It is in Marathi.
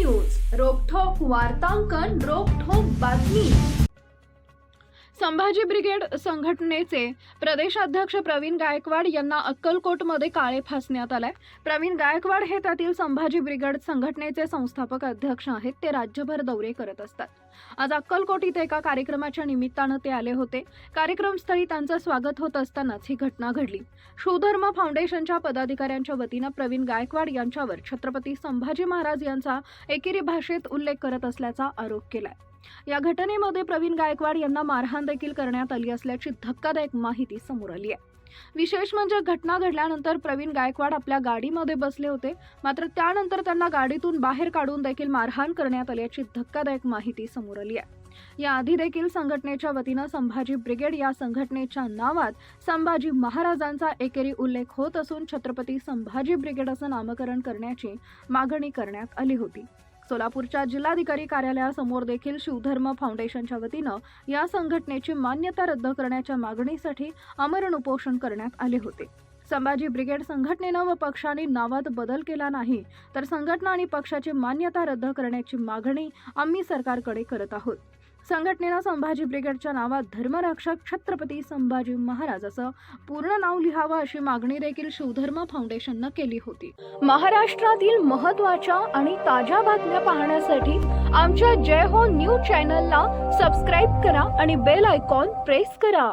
न्यूज रोकठोक वार्तांकन रोकठोक बातमी. संभाजी ब्रिगेड संघटनेचे प्रदेशाध्यक्ष प्रवीण गायकवाड यांना अक्कलकोटमध्ये काळे फासण्यात आलाय. प्रवीण गायकवाड हे त्यातील संभाजी ब्रिगेड संघटनेचे संस्थापक अध्यक्ष आहेत. ते राज्यभर दौरे करत असतात. आज अक्कलकोट इथे एका कार्यक्रमाच्या निमित्तानं ते आले होते. कार्यक्रमस्थळी त्यांचं स्वागत होत असतानाच ही घटना घडली. शुधर्म फाउंडेशनच्या पदाधिकाऱ्यांच्या वतीनं प्रवीण गायकवाड यांच्यावर छत्रपती संभाजी महाराज यांचा एकेरी भाषेत उल्लेख करत असल्याचा आरोप केलाय. या घटनेमध्ये प्रवीण गायकवाड यांना मारहाण देखील करण्यात आली असल्याची धक्कादायक माहिती समोर आली आहे. विशेष म्हणजे घटना घडल्यानंतर प्रवीण गायकवाड आपल्या गाडीमध्ये बसले होते. मात्र त्यानंतर त्यांना गाडीतून बाहेर काढून देखील मारहाण करण्यात आल्याची धक्कादायक माहिती समोर आली आहे. याआधी देखील संघटनेच्या वतीनं संभाजी ब्रिगेड या संघटनेच्या नावात संभाजी महाराजांचा एकेरी उल्लेख होत असून छत्रपती संभाजी ब्रिगेड असं नामकरण करण्याची मागणी करण्यात आली होती. सोलापूरच्या जिल्हाधिकारी कार्यालयासमोर देखील शिवधर्म फाउंडेशनच्या वतीनं या संघटनेची मान्यता रद्द करण्याच्या मागणीसाठी आमरण उपोषण करण्यात आले होते. संभाजी ब्रिगेड संघटनेनं व पक्षाने नावात बदल केला नाही तर संघटना आणि पक्षाची मान्यता रद्द करण्याची मागणी आम्ही सरकारकडे करत आहोत. संघटनेनं संभाजी ब्रिगेडच्या नावात धर्मरक्षक छत्रपती संभाजी महाराज असं पूर्ण नाव लिहावं अशी मागणी देखील शिवधर्म फाउंडेशननं केली होती. महाराष्ट्रातील महत्त्वाच्या आणि ताज्या बातम्या पाहण्यासाठी आमच्या जय हो न्यूज चॅनलला सबस्क्राईब करा आणि बेल आयकॉन प्रेस करा.